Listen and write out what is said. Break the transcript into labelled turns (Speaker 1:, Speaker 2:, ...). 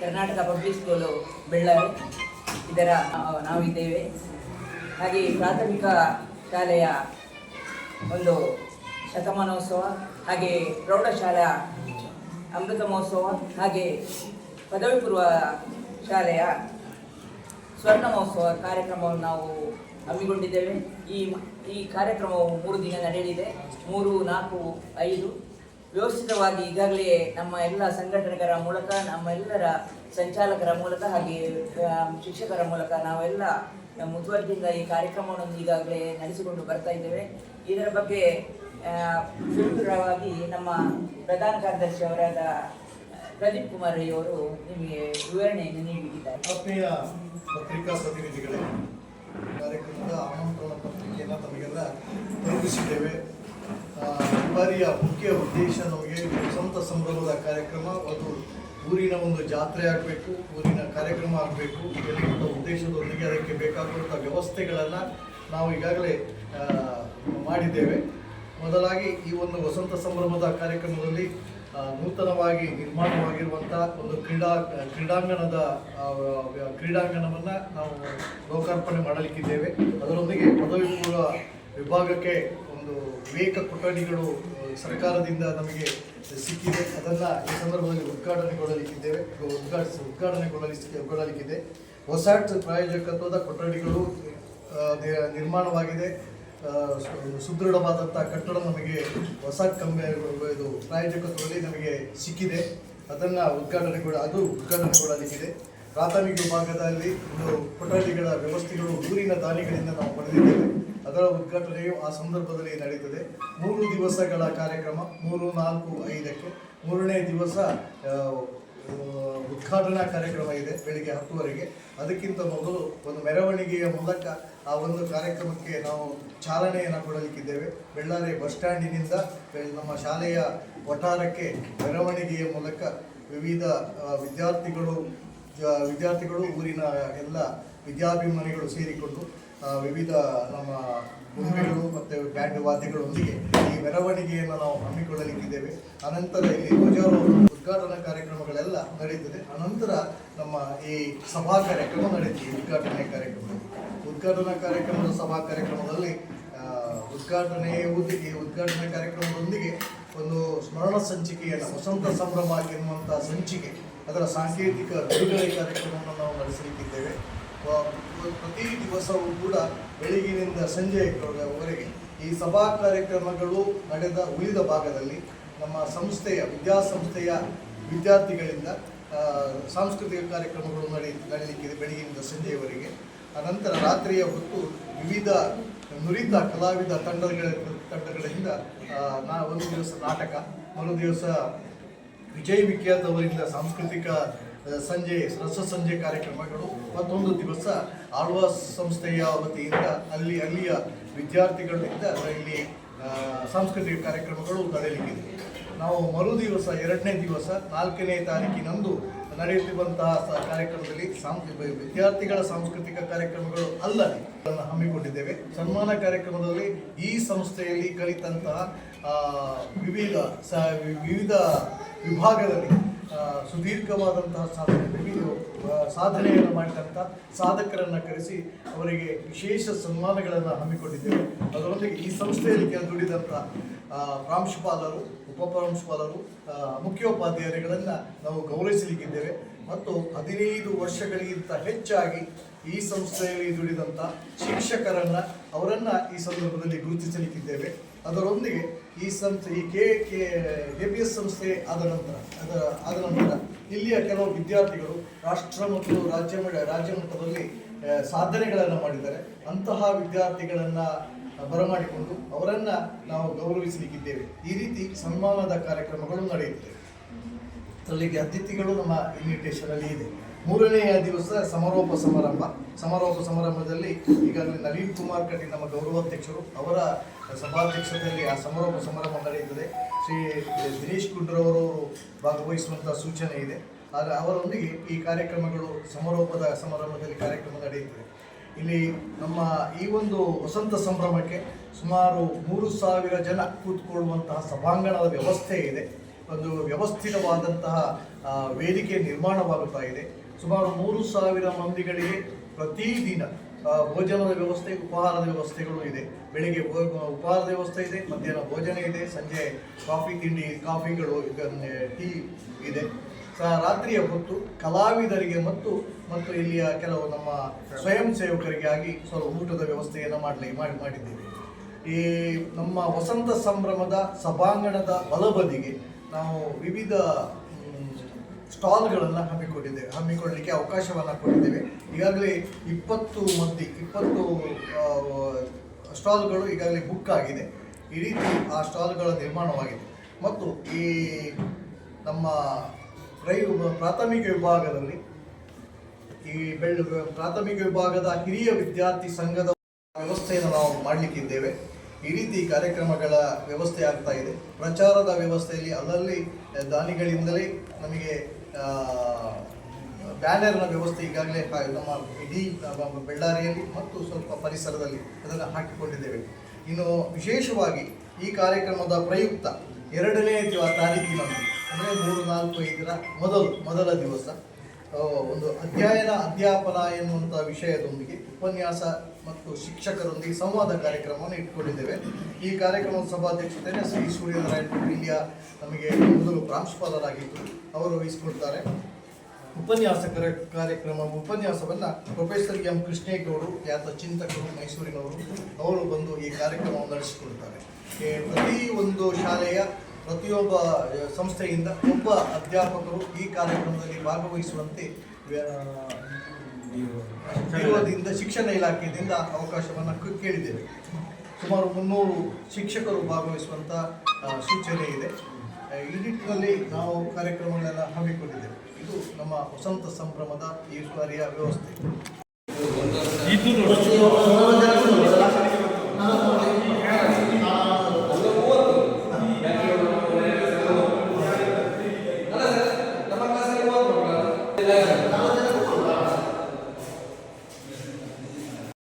Speaker 1: Karnataka public school Bellare. ಇದರ ನಾವಿದ್ದೇವೆ ಹಾಗೆ ಪ್ರಾಥಮಿಕ ಶಾಲೆಯ ಒಂದು ಶತಮಾನೋತ್ಸವ ಹಾಗೆ ಪ್ರೌಢಶಾಲೆಯ ಅಮೃತ ಮಹೋತ್ಸವ ಹಾಗೆ ಪದವಿ ಪೂರ್ವ ಶಾಲೆಯ ಸ್ವರ್ಣ ಮಹೋತ್ಸವ ಕಾರ್ಯಕ್ರಮವನ್ನು ನಾವು ಹಮ್ಮಿಕೊಂಡಿದ್ದೇವೆ. ಈ ಈ ಕಾರ್ಯಕ್ರಮವು ಮೂರು ದಿನ ನಡೆಯಲಿದೆ. ಮೂರು, ನಾಲ್ಕು, ಐದು. ವ್ಯವಸ್ಥಿತವಾಗಿ ಈಗಾಗಲೇ ನಮ್ಮ ಎಲ್ಲ ಸಂಘಟನೆಗಳ ಮೂಲಕ ನಮ್ಮ ಎಲ್ಲರ ಸಂಚಾಲಕರ ಮೂಲಕ ಹಾಗೆ ಶಿಕ್ಷಕರ ಮೂಲಕ ನಾವೆಲ್ಲ ಮುತುವರ್ಜಿಯಿಂದ ಈ ಕಾರ್ಯಕ್ರಮವನ್ನು ಈಗಾಗಲೇ ನಡೆಸಿಕೊಂಡು ಬರ್ತಾ ಇದ್ದೇವೆ. ಇದರ ಬಗ್ಗೆ ಆ, ನಮ್ಮ ಪ್ರಧಾನ ಕಾರ್ಯದರ್ಶಿ ಅವರಾದ ಪ್ರದೀಪ್ ಕುಮಾರ್ ಅವರು ನಿಮಗೆ ವಿವರಣೆಯನ್ನು ನೀಡಿದ್ದಾರೆ.
Speaker 2: ಆತ್ಮೀಯ ಪತ್ರಿಕಾ ಪ್ರತಿನಿಧಿಗಳೇ ಕಾರ್ಯಕ್ರಮದ ಆಮಂತ್ರಣ ಪತ್ರಿಕೆಯನ್ನು ತಮಗೆಲ್ಲ ತಲುಪಿಸಿದ್ದೇವೆ. ಬಾರಿಯ ಮುಖ್ಯ ಉದ್ದೇಶ ನಮಗೆ ವಸಂತ ಸಂಭ್ರಮದ ಕಾರ್ಯಕ್ರಮ, ಅದು ಊರಿನ ಒಂದು ಜಾತ್ರೆ ಆಗಬೇಕು, ಊರಿನ ಕಾರ್ಯಕ್ರಮ ಆಗಬೇಕು ಎನ್ನುವಂಥ ಉದ್ದೇಶದೊಂದಿಗೆ ಅದಕ್ಕೆ ಬೇಕಾಗುವಂಥ ವ್ಯವಸ್ಥೆಗಳನ್ನು ನಾವು ಈಗಾಗಲೇ ಮಾಡಿದ್ದೇವೆ. ಮೊದಲಾಗಿ ಈ ಒಂದು ವಸಂತ ಸಂಭ್ರಮದ ಕಾರ್ಯಕ್ರಮದಲ್ಲಿ ನೂತನವಾಗಿ ನಿರ್ಮಾಣವಾಗಿರುವಂಥ ಒಂದು ಕ್ರೀಡಾ, ಕ್ರೀಡಾಂಗಣದ ಕ್ರೀಡಾಂಗಣವನ್ನು ನಾವು ಲೋಕಾರ್ಪಣೆ ಮಾಡಲಿಕ್ಕಿದ್ದೇವೆ. ಅದರೊಂದಿಗೆ ಪದವಿ ಪೂರ್ವ ವಿಭಾಗಕ್ಕೆ ಒಂದು ವಿವೇಕ ಕೊಠಡಿಗಳು ಸರ್ಕಾರದಿಂದ ನಮಗೆ ಸಿಕ್ಕಿದೆ. ಅದನ್ನು ಈ ಸಂದರ್ಭದಲ್ಲಿ ಉದ್ಘಾಟನೆಗೊಳ್ಳಲಿಕ್ಕಿದ್ದೇವೆ ಉದ್ಘಾಟಿಸಿ ಉದ್ಘಾಟನೆಗೊಳ್ಳಲಿಕ್ಕೆ ಹೊಸ ಪ್ರಾಯೋಜಕತ್ವದ ಕೊಠಡಿಗಳು ನಿರ್ಮಾಣವಾಗಿದೆ. ಸುದೃಢವಾದಂಥ ಕಟ್ಟಡ ನಮಗೆ ಹೊಸ ಕಂಬೆ, ಇದು ಪ್ರಾಯೋಜಕತ್ವದಲ್ಲಿ ನಮಗೆ ಸಿಕ್ಕಿದೆ. ಅದನ್ನು ಉದ್ಘಾಟನೆಗೊಳ ಅದು ಉದ್ಘಾಟನೆಗೊಳ್ಳಲಿಕ್ಕಿದೆ ಪ್ರಾಥಮಿಕ ವಿಭಾಗದಲ್ಲಿ ಒಂದು ಕೊಠಡಿಗಳ ವ್ಯವಸ್ಥೆಗಳು, ಊರಿನ ದಾನಿಗಳಿಂದ ನಾವು ಪಡೆದಿದ್ದೇವೆ. ಅದರ ಉದ್ಘಾಟನೆಯು ಆ ಸಂದರ್ಭದಲ್ಲಿ ನಡೆಯುತ್ತದೆ ಮೂರು ದಿವಸಗಳ ಕಾರ್ಯಕ್ರಮ, ಮೂರು, ನಾಲ್ಕು, ಐದಕ್ಕೆ. ಮೂರನೇ ದಿವಸ ಉದ್ಘಾಟನಾ ಕಾರ್ಯಕ್ರಮ ಇದೆ ಬೆಳಿಗ್ಗೆ ಹತ್ತುವರೆಗೆ. ಅದಕ್ಕಿಂತ ಮೊದಲು ಒಂದು ಮೆರವಣಿಗೆಯ ಮೂಲಕ ಆ ಒಂದು ಕಾರ್ಯಕ್ರಮಕ್ಕೆ ನಾವು ಚಾಲನೆಯನ್ನು ಕೊಡಲಿಕ್ಕಿದ್ದೇವೆ. ಬೆಳ್ಳಾರಿ ಬಸ್ ಸ್ಟ್ಯಾಂಡಿನಿಂದ ನಮ್ಮ ಶಾಲೆಯ ವಠಾರಕ್ಕೆ ಮೆರವಣಿಗೆಯ ಮೂಲಕ ವಿವಿಧ ವಿದ್ಯಾರ್ಥಿಗಳು ವಿದ್ಯಾರ್ಥಿಗಳು, ಊರಿನ ಎಲ್ಲ ವಿದ್ಯಾಭಿಮಾನಿಗಳು ಸೇರಿಕೊಂಡು ವಿವಿಧ ನಮ್ಮ ಗೊಂಬೆಗಳು ಮತ್ತು ಬ್ಯಾಂಡ್ ವಾದ್ಯಗಳೊಂದಿಗೆ ಈ ಮೆರವಣಿಗೆಯನ್ನು ನಾವು ಹಮ್ಮಿಕೊಳ್ಳಲಿಕ್ಕಿದ್ದೇವೆ. ಅನಂತರ ಇಲ್ಲಿ ಧ್ವಜಾರೋಹಣ, ಉದ್ಘಾಟನಾ ಕಾರ್ಯಕ್ರಮಗಳೆಲ್ಲ ನಡೆಯುತ್ತದೆ. ಅನಂತರ ನಮ್ಮ ಈ ಸಭಾ ಕಾರ್ಯಕ್ರಮ ನಡೆಯುತ್ತದೆ ಉದ್ಘಾಟನೆ ಕಾರ್ಯಕ್ರಮ ಉದ್ಘಾಟನಾ ಕಾರ್ಯಕ್ರಮದ ಸಭಾ ಕಾರ್ಯಕ್ರಮದಲ್ಲಿ ಉದ್ಘಾಟನೆಯೊಂದಿಗೆ ಉದ್ಘಾಟನಾ ಕಾರ್ಯಕ್ರಮದೊಂದಿಗೆ ಒಂದು ಸ್ಮರಣ ಸಂಚಿಕೆಯನ್ನು, ವಸಂತ ಸಂಭ್ರಮ ಎನ್ನುವಂಥ ಸಂಚಿಕೆ, ಅದರ ಸಾಂಕೇತಿಕ ಬಿಡುಗಡೆ ಕಾರ್ಯಕ್ರಮವನ್ನು ನಾವು ನಡೆಸಲಿಕ್ಕಿದ್ದೇವೆ. ಪ್ರತಿ ದಿವಸವೂ ಕೂಡ ಬೆಳಗಿನಿಂದ ಸಂಜೆವರೆಗೆ ಈ ಸಭಾ ಕಾರ್ಯಕ್ರಮಗಳು ನಡೆದ ಉಳಿದ ಭಾಗದಲ್ಲಿ ನಮ್ಮ ಸಂಸ್ಥೆಯ, ವಿದ್ಯಾಸಂಸ್ಥೆಯ ವಿದ್ಯಾರ್ಥಿಗಳಿಂದ ಸಾಂಸ್ಕೃತಿಕ ಕಾರ್ಯಕ್ರಮಗಳು ನಡೆ ನಡೀಲಿಕ್ಕಿದೆ ಬೆಳಗಿನಿಂದ ಸಂಜೆಯವರೆಗೆ ಅನಂತರ ರಾತ್ರಿಯ ಹೊತ್ತು ವಿವಿಧ ನುರಿತ ಕಲಾವಿದ ತಂಡಗಳ ತಂಡಗಳಿಂದ ನಾ ಒಂದು ದಿವಸ ನಾಟಕ ಒಂದು ದಿವಸ ವಿಜಯ್ ವಿಖ್ಯಾತ್ ಅವರಿಂದ ಸಾಂಸ್ಕೃತಿಕ ಸಂಜೆ ರಸ ಸಂಜೆ ಕಾರ್ಯಕ್ರಮಗಳು, ಮತ್ತೊಂದು ದಿವಸ ಆಳ್ವಾಸ್ ಸಂಸ್ಥೆಯ ವತಿಯಿಂದ ಅಲ್ಲಿ, ಅಲ್ಲಿಯ ವಿದ್ಯಾರ್ಥಿಗಳಿಂದ ಇಲ್ಲಿ ಸಾಂಸ್ಕೃತಿಕ ಕಾರ್ಯಕ್ರಮಗಳು ನಡೆಯಲಿಕ್ಕಿದೆ. ನಾವು ಮರು ದಿವಸ, ಎರಡನೇ ದಿವಸ, ನಾಲ್ಕನೇ ತಾರೀಕಿನಂದು ನಡೆಯುತ್ತಿರುವಂತಹ ಕಾರ್ಯಕ್ರಮದಲ್ಲಿ ವಿದ್ಯಾರ್ಥಿಗಳ ಸಾಂಸ್ಕೃತಿಕ ಕಾರ್ಯಕ್ರಮಗಳು ಅಲ್ಲದೆ ಅದನ್ನು ಹಮ್ಮಿಕೊಂಡಿದ್ದೇವೆ. ಸನ್ಮಾನ ಕಾರ್ಯಕ್ರಮದಲ್ಲಿ ಈ ಸಂಸ್ಥೆಯಲ್ಲಿ ಕಲಿತಂತಹ ವಿವಿಧ ವಿವಿಧ ವಿಭಾಗದಲ್ಲಿ ಸುದೀರ್ಘವಾದಂತಹ ಸಾಧನೆ ವಿವಿಧ ಸಾಧನೆಯನ್ನು ಮಾಡಿದಂಥ ಸಾಧಕರನ್ನು ಕರೆಸಿ ಅವರಿಗೆ ವಿಶೇಷ ಸನ್ಮಾನಗಳನ್ನು ಹಮ್ಮಿಕೊಂಡಿದ್ದೇವೆ. ಅದರೊಂದಿಗೆ ಈ ಸಂಸ್ಥೆಯಲ್ಲಿ ಕೆಲ ದುಡಿದಂಥ ಪ್ರಾಂಶುಪಾಲರು, ಉಪಪ್ರಾಂಶುಪಾಲರು ಮುಖ್ಯೋಪಾಧ್ಯಾಯರುಗಳನ್ನು ನಾವು ಗೌರವಿಸಲಿಕ್ಕಿದ್ದೇವೆ. ಮತ್ತು ಹದಿನೈದು ವರ್ಷಗಳಿಗಿಂತ ಹೆಚ್ಚಾಗಿ ಈ ಸಂಸ್ಥೆಯಲ್ಲಿ ದುಡಿದಂಥ ಶಿಕ್ಷಕರನ್ನು ಅವರನ್ನು ಈ ಸಂದರ್ಭದಲ್ಲಿ ಗುರುತಿಸಲಿಕ್ಕಿದ್ದೇವೆ. ಅದರೊಂದಿಗೆ ಈ ಸಂಸ್ಥೆ, ಈ K K A P S ಸಂಸ್ಥೆ ಆದ ನಂತರ ಅದರ ಆದ ನಂತರ ಇಲ್ಲಿಯ ಕೆಲವು ವಿದ್ಯಾರ್ಥಿಗಳು ರಾಷ್ಟ್ರ ಮತ್ತು ರಾಜ್ಯ ರಾಜ್ಯ ಮಟ್ಟದಲ್ಲಿ ಸಾಧನೆಗಳನ್ನು ಮಾಡಿದ್ದಾರೆ. ಅಂತಹ ವಿದ್ಯಾರ್ಥಿಗಳನ್ನು ಬರಮಾಡಿಕೊಂಡು ಅವರನ್ನು ನಾವು ಗೌರವಿಸಲಿಕ್ಕಿದ್ದೇವೆ. ಈ ರೀತಿ ಸನ್ಮಾನದ ಕಾರ್ಯಕ್ರಮಗಳು ನಡೆಯುತ್ತವೆ ಅಲ್ಲಿಗೆ ಅತಿಥಿಗಳು ನಮ್ಮ ಇನ್ವಿಟೇಷನ್ ಅಲ್ಲಿ ಇದೆ. ಮೂರನೆಯ ದಿವಸ ಸಮಾರೋಪ ಸಮಾರಂಭ. ಸಮಾರೋಪ ಸಮಾರಂಭದಲ್ಲಿ ಈಗಾಗಲೇ ನವೀನ್ ಕುಮಾರ್ ಕಟ್ಟಿ ನಮ್ಮ ಗೌರವಾಧ್ಯಕ್ಷರು, ಅವರ ಸಭಾಧ್ಯಕ್ಷತೆಯಲ್ಲಿ ಆ ಸಮಾರೋಪ ಸಮಾರಂಭ ನಡೆಯುತ್ತದೆ. ಶ್ರೀ ದಿನೇಶ್ ಗುಂಡ್ರವರು ಭಾಗವಹಿಸುವಂಥ ಸೂಚನೆ ಇದೆ. ಆದರೆ ಅವರೊಂದಿಗೆ ಈ ಕಾರ್ಯಕ್ರಮಗಳು, ಸಮಾರೋಪದ ಸಮಾರಂಭದಲ್ಲಿ ಕಾರ್ಯಕ್ರಮ ನಡೆಯುತ್ತದೆ. ಇಲ್ಲಿ ನಮ್ಮ ಈ ಒಂದು ವಸಂತ ಸಂಭ್ರಮಕ್ಕೆ ಸುಮಾರು ಮೂರು ಸಾವಿರ ಜನ ಕೂತ್ಕೊಳ್ಳುವಂತಹ ಸಭಾಂಗಣದ ವ್ಯವಸ್ಥೆ ಇದೆ. ಒಂದು ವ್ಯವಸ್ಥಿತವಾದಂತಹ ವೇದಿಕೆ ನಿರ್ಮಾಣವಾಗುತ್ತಾ ಇದೆ. ಸುಮಾರು ಮೂರು ಸಾವಿರ ಮಂದಿಗಳಿಗೆ ಪ್ರತಿದಿನ ದಿನ ಭೋಜನದ ವ್ಯವಸ್ಥೆ, ಉಪಹಾರದ ವ್ಯವಸ್ಥೆಗಳು ಇದೆ. ಬೆಳಿಗ್ಗೆ ಉಪಹಾರದ ವ್ಯವಸ್ಥೆ ಇದೆ, ಮಧ್ಯಾಹ್ನ ಭೋಜನ ಇದೆ, ಸಂಜೆ ಕಾಫಿ ತಿಂಡಿ, ಕಾಫಿಗಳು ಟೀ ಇದೆ. ರಾತ್ರಿಯ ಹೊತ್ತು ಕಲಾವಿದರಿಗೆ ಮತ್ತು ಮತ್ತು ಇಲ್ಲಿಯ ಕೆಲವು ನಮ್ಮ ಸ್ವಯಂ ಸೇವಕರಿಗಾಗಿ ಸ್ವಲ್ಪ ಊಟದ ವ್ಯವಸ್ಥೆಯನ್ನು ಮಾಡಲಿ, ಮಾಡಿ, ಮಾಡಿದ್ದೇವೆ. ಈ ನಮ್ಮ ವಸಂತ ಸಂಭ್ರಮದ ಸಭಾಂಗಣದ ಬಲಬದಿಗೆ ನಾವು ವಿವಿಧ ಸ್ಟಾಲ್ಗಳನ್ನು ಹಮ್ಮಿಕೊಂಡಿದ್ದೇವೆ ಹಮ್ಮಿಕೊಳ್ಳಲಿಕ್ಕೆ ಅವಕಾಶವನ್ನು ಕೊಟ್ಟಿದ್ದೇವೆ. ಈಗಾಗಲೇ ಇಪ್ಪತ್ತು ಮಂದಿ, ಇಪ್ಪತ್ತು ಸ್ಟಾಲ್ಗಳು ಈಗಾಗಲೇ ಬುಕ್ ಆಗಿದೆ. ಈ ರೀತಿ ಆ ಸ್ಟಾಲ್ಗಳ ನಿರ್ಮಾಣವಾಗಿದೆ. ಮತ್ತು ಈ ನಮ್ಮ ರೈಲು ಪ್ರಾಥಮಿಕ ವಿಭಾಗದಲ್ಲಿ ಈ ಬೆಳ್ಳ, ಪ್ರಾಥಮಿಕ ವಿಭಾಗದ ಹಿರಿಯ ವಿದ್ಯಾರ್ಥಿ ಸಂಘದ ವ್ಯವಸ್ಥೆಯನ್ನು ನಾವು ಮಾಡಲಿಕ್ಕಿದ್ದೇವೆ. ಈ ರೀತಿ ಕಾರ್ಯಕ್ರಮಗಳ ವ್ಯವಸ್ಥೆ ಆಗ್ತಾ ಇದೆ. ಪ್ರಚಾರದ ವ್ಯವಸ್ಥೆಯಲ್ಲಿ ಅಲ್ಲಲ್ಲಿ ದಾನಿಗಳಿಂದಲೇ ನಮಗೆ ಬ್ಯಾನರ್ನ ವ್ಯವಸ್ಥೆ ಈಗಾಗಲೇ ನಮ್ಮ ಇಡೀ ಬಳ್ಳಾರಿಯಲ್ಲಿ ಮತ್ತು ಸ್ವಲ್ಪ ಪರಿಸರದಲ್ಲಿ ಅದನ್ನು ಹಾಕಿಕೊಂಡಿದ್ದೇವೆ. ಇನ್ನು ವಿಶೇಷವಾಗಿ ಈ ಕಾರ್ಯಕ್ರಮದ ಪ್ರಯುಕ್ತ ಎರಡನೇ ತಾರೀಕಿನಂದು ಅಂದರೆ ಮೂರು, ನಾಲ್ಕು ಐದರ ಮೊದಲು, ಮೊದಲ ದಿವಸ ಒಂದು ಅಧ್ಯಯನ, ಅಧ್ಯಾಪನ ಎನ್ನುವಂಥ ವಿಷಯದೊಂದಿಗೆ ಉಪನ್ಯಾಸ ಮತ್ತು ಶಿಕ್ಷಕರೊಂದಿಗೆ ಸಂವಾದ ಕಾರ್ಯಕ್ರಮವನ್ನು ಇಟ್ಕೊಂಡಿದ್ದೇವೆ. ಈ ಕಾರ್ಯಕ್ರಮದ ಸಭಾಧ್ಯಕ್ಷತೆಯನ್ನು ಶ್ರೀ ಸೂರ್ಯನಾರಾಯಣ ಇಲ್ಲಿಯ ನಮಗೆ ಮೊದಲು ಪ್ರಾಂಶುಪಾಲರಾಗಿದ್ದು ಅವರು ವಹಿಸಿಕೊಡ್ತಾರೆ. ಉಪನ್ಯಾಸಕರ ಕಾರ್ಯಕ್ರಮ, ಉಪನ್ಯಾಸವನ್ನು ಪ್ರೊಫೆಸರ್ ಎಂ ಕೃಷ್ಣೇಗೌಡರು ಯಾತ ಚಿಂತಕರು ಮೈಸೂರಿನವರು, ಅವರು ಬಂದು ಈ ಕಾರ್ಯಕ್ರಮವನ್ನು ನಡೆಸಿಕೊಡ್ತಾರೆ. ಪ್ರತಿ ಒಂದು ಶಾಲೆಯ ಪ್ರತಿಯೊಬ್ಬ ಸಂಸ್ಥೆಯಿಂದ ಒಬ್ಬ ಅಧ್ಯಾಪಕರು ಈ ಕಾರ್ಯಕ್ರಮದಲ್ಲಿ ಭಾಗವಹಿಸುವಂತೆ ವಿರೋಧದಿಂದ ಶಿಕ್ಷಣ ಇಲಾಖೆಯಿಂದ ಅವಕಾಶವನ್ನು ಕೇಳಿದ್ದೇವೆ. ಸುಮಾರು ಮುನ್ನೂರು ಶಿಕ್ಷಕರು ಭಾಗವಹಿಸುವಂಥ ಸೂಚನೆ ಇದೆ. ಈ ನಿಟ್ಟಿನಲ್ಲಿ ನಾವು ಕಾರ್ಯಕ್ರಮಗಳೆಲ್ಲ ಹಮ್ಮಿಕೊಂಡಿದ್ದೇವೆ. ಇದು ನಮ್ಮ ವಸಂತ ಸಂಭ್ರಮದ ಈ ಬಾರಿಯ ವ್ಯವಸ್ಥೆ.